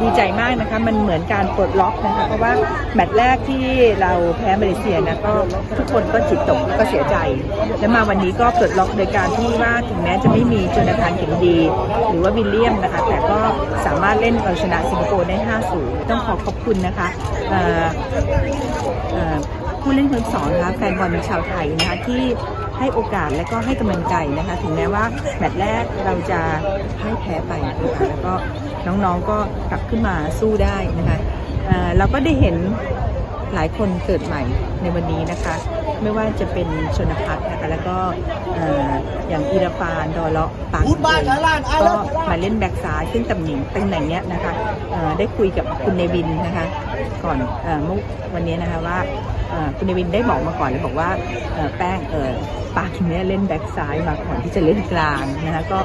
ดีใจมากนะคะ มันเหมือนการปลดล็อกนะคะ เพราะว่าแมตช์แรกที่เราแพ้มาเลเซียนะก็ทุกคนก็จิตตกแล้วก็เสียใจ แล้วมาวันนี้ก็ปลดล็อกโดยการที่ว่าถึงแม้จะไม่มีโจนาธานเข็มดี หรือว่าวิลเลียมนะคะ แต่ก็สามารถเล่นเอาชนะสิงคโปร์ได้ 5-0 ต้องขอขอบคุณนะคะผู้เล่นคนสองนะคะแฟนบอลชาวไทยนะคะที่ให้โอกาสและก็ให้กำลังใจนะคะ ถึงแม้ว่าแมตช์แรกเราจะพ่แพ้ไปนะคะแล้วก็ น้องๆก็กลับขึ้นมาสู้ได้นะคะเอ่อเราก็ได้เห็นหลายคนเกิดใหม่ในวันนี้นะคะ ไม่ว่าจะเป็นชนพัฒน์นะคะแล้วก็เอ่ออย่างอีราฟานดอเลาะปากพูดบ้านกันล่างไอ้ก็แล้วมาเล่นแบ็กซ้ายซึ่งตำแหน่งตำแหน่งเนี้ยนะคะเอ่อได้คุยกับคุณเนวินนะคะก่อนเอ่อเมื่อวันนี้นะคะว่าเอ่อคุณเนวินได้บอกมาก่อนแล้วบอกว่าเอ่อแป้งเออปากเนี้ยเล่นแบ็กซ้ายมาก่อนที่จะเล่นกลางนะคะก็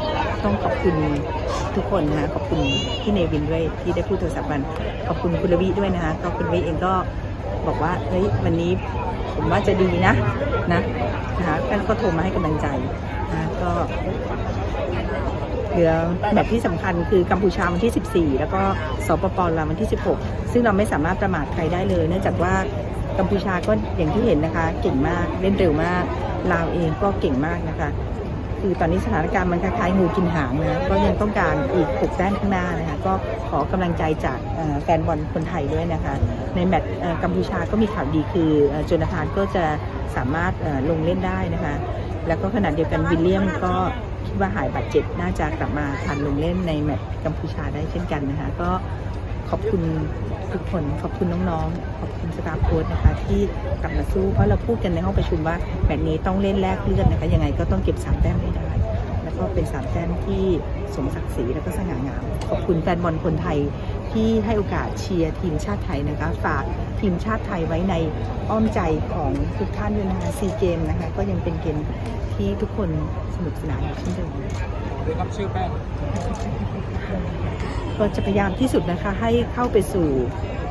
ต้องขอบคุณทุกคนนะคะขอบคุณพี่เนวินด้วยที่ได้พูดโทรศัพท์กันขอบคุณคุณลวิด้วยนะคะก็คุณลวิเองก็บอกว่าเฮ้ยวันนี้ผมว่าจะดีนะนะนะคะท่านก็โทรมาให้กำลังใจนะก็เหลือแมตช์ที่สำคัญคือกัมพูชาวันที่ 14 แล้วก็สปปลาววันที่ 16 ซึ่งเราไม่สามารถประมาทใครได้เลย เนื่องจากว่ากัมพูชาก็อย่างที่เห็นนะคะ เก่งมากเล่นเร็วมากลาวเองก็เก่งมากนะคะ คือตอนนี้สถานการณ์มันคล้ายๆงูกินหางนะก็ยังต้องการอีก6แต้มข้างหน้านะคะก็ขอกำลังใจจากแฟนบอลคนไทยด้วยนะคะ ในแมตช์กัมพูชาก็มีข่าวดีคือโจนาธานก็จะสามารถลงเล่นได้นะคะ แล้วก็ขณะเดียวกันวิลเลียมก็คิดว่าหายบาดเจ็บน่าจะกลับมาทันลงเล่นในแมตช์กัมพูชาได้เช่นกันนะคะ ก็ ขอบคุณทุกคนขอบคุณน้องๆ ขอบคุณสตาฟโค้ชนะคะ ที่กลับมาสู้เพราะเราพูดกันในห้องประชุมว่าแมตช์นี้ต้องเล่นแลกเลือดนะคะยังไงก็ต้องเก็บสามแต้มให้ได้ แล้วก็เป็นสามแต้มที่สมศักดิ์ศรีแล้วก็สง่างาม ขอบคุณแฟนบอลคนไทยที่ให้โอกาสเชียร์ทีมชาติไทยนะคะ ฝากทีมชาติไทยไว้ในอ้อมใจของทุกท่านด้วยนะคะซีเกมนะคะ ก็ยังเป็นเกมที่ทุกคนสนุกสนานเช่นเดิมด้วยครับชื่อแป้ง ก็จะพยายามที่สุดนะคะ ให้เข้าไปสู่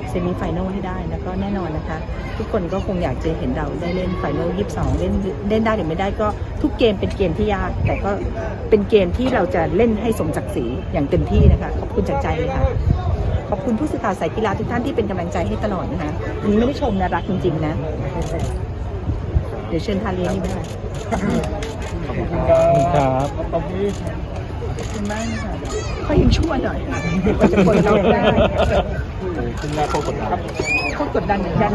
เซมิไฟแนลให้ได้แล้วก็แน่นอนนะคะ ทุกคนก็คงอยากจะเห็นเราได้เล่นไฟแนล22เล่นเล่นได้หรือไม่ได้ก็ทุกเกมเป็นเกมที่ยาก แต่ก็เป็นเกมที่เราจะเล่นให้สมศักดิ์ศรีอย่างเต็มที่นะคะ ขอบคุณจากใจเลยค่ะขอบคุณผู้สื่อข่าวสายกีฬาทุกท่านที่เป็นกำลังใจให้ตลอดนะคะอันนี้ไม่ได้ชมนะรักจริง ๆ นะ เดี๋ยวเชิญทานเลี้ยงนี่ไปค่ะขอบคุณครับขอบ คุณมากนะคะค่อยยังชั่วหน่อยก็จะคนเราได้คุณแม่โคตรกดดันครับก็กดดันเหมือนกัน